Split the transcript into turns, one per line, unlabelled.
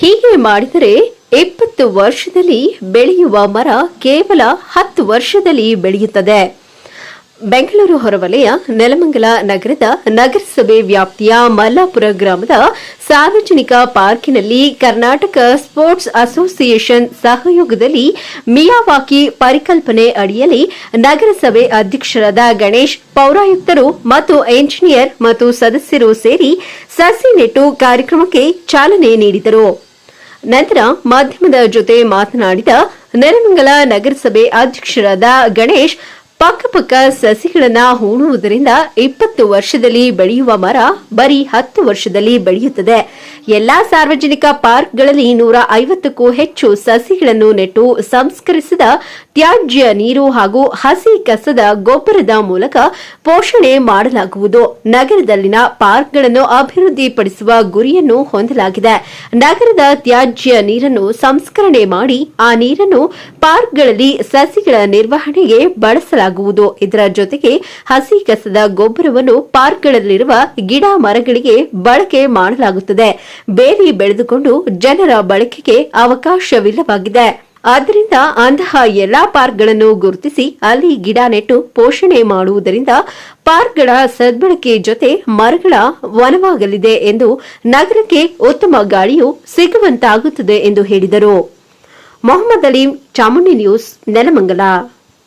ಹೀಗೆ ಮಾಡಿದರೆ ಇಪ್ಪತ್ತು ವರ್ಷದಲ್ಲಿ ಬೆಳೆಯುವ ಮರ ಕೇವಲ ಹತ್ತು ವರ್ಷದಲ್ಲಿ ಬೆಳೆಯುತ್ತದೆ. ಬೆಂಗಳೂರು ಹೊರವಲಯ, ನೆಲಮಂಗಲ ನಗರದ ನಗರಸಭೆ ವ್ಯಾಪ್ತಿಯ ಮಲ್ಲಾಪುರ ಗ್ರಾಮದ ಸಾರ್ವಜನಿಕ ಪಾರ್ಕಿನಲ್ಲಿ ಕರ್ನಾಟಕ ಸ್ಪೋರ್ಟ್ಸ್ ಅಸೋಸಿಯೇಷನ್ ಸಹಯೋಗದಲ್ಲಿ ಮಿಯಾವಾಕಿ ಪರಿಕಲ್ಪನೆ ಅಡಿಯಲ್ಲಿ ನಗರಸಭೆ ಅಧ್ಯಕ್ಷರಾದ ಗಣೇಶ್, ಪೌರಾಯುಕ್ತರು ಮತ್ತು ಎಂಜಿನಿಯರ್ ಮತ್ತು ಸದಸ್ಯರು ಸೇರಿ ಸಸಿ ನೆಟ್ಟು ಕಾರ್ಯಕ್ರಮಕ್ಕೆ ಚಾಲನೆ ನೀಡಿದರು. ನಂತರ ಮಾಧ್ಯಮದ ಜೊತೆ ಮಾತನಾಡಿದ ನೆಲಮಂಗಲ ನಗರಸಭೆ ಅಧ್ಯಕ್ಷರಾದ ಗಣೇಶ್ ಪಕ್ಕಪಕ್ಕ ಸಸಿಗಳನ್ನ ಹೂಣುವುದರಿಂದ ಇಪ್ಪತ್ತು ವರ್ಷದಲ್ಲಿ ಬೆಳೆಯುವ ಮರ ಬರೀ ಹತ್ತು ವರ್ಷದಲ್ಲಿ ಬೆಳೆಯುತ್ತದೆ. ಎಲ್ಲಾ ಸಾರ್ವಜನಿಕ ಪಾರ್ಕ್ಗಳಲ್ಲಿ ನೂರ ಐವತ್ತಕ್ಕೂ ಹೆಚ್ಚು ಸಸಿಗಳನ್ನು ನೆಟ್ಟು ಸಂಸ್ಕರಿಸಿದ ತ್ಯಾಜ್ಯ ನೀರು ಹಾಗೂ ಹಸಿ ಕಸದ ಗೊಬ್ಬರದ ಮೂಲಕ ಪೋಷಣೆ ಮಾಡಲಾಗುವುದು. ನಗರದಲ್ಲಿನ ಪಾರ್ಕ್ಗಳನ್ನು ಅಭಿವೃದ್ಧಿಪಡಿಸುವ ಗುರಿಯನ್ನು ಹೊಂದಲಾಗಿದೆ. ನಗರದ ತ್ಯಾಜ್ಯ ನೀರನ್ನು ಸಂಸ್ಕರಣೆ ಮಾಡಿ ಆ ನೀರನ್ನು ಪಾರ್ಕ್ಗಳಲ್ಲಿ ಸಸಿಗಳ ನಿರ್ವಹಣೆಗೆ ಬಳಸಲಾಗುವುದು ಇದರ ಜೊತೆಗೆ ಹಸಿ ಕಸದ ಗೊಬ್ಬರವನ್ನು ಪಾರ್ಕ್ಗಳಲ್ಲಿರುವ ಗಿಡ ಮರಗಳಿಗೆ ಬಳಕೆ ಮಾಡಲಾಗುತ್ತದೆ. ಬೇಲಿ ಬೆಳೆದುಕೊಂಡು ಜನರ ಬಳಕೆಗೆ ಅವಕಾಶವಿಲ್ಲವಾಗಿದೆ. ಆದ್ದರಿಂದ ಅಂತಹ ಎಲ್ಲಾ ಪಾರ್ಕ್ಗಳನ್ನು ಗುರುತಿಸಿ ಅಲ್ಲಿ ಗಿಡ ನೆಟ್ಟು ಪೋಷಣೆ ಮಾಡುವುದರಿಂದ ಪಾರ್ಕ್ಗಳ ಸದ್ಬಳಕೆ ಜೊತೆ ಮರಗಳ ವನವಾಗಲಿದೆ ಎಂದು ನಗರಕ್ಕೆ ಉತ್ತಮ ಗಾಳಿಯು ಸಿಗುವಂತಾಗುತ್ತದೆ ಎಂದು ಹೇಳಿದರು. ಮೊಹಮ್ಮದ್ ಅಲೀಂ, ಚಾಮುಂಡಿ ನ್ಯೂಸ್, ನೆಲಮಂಗಲ.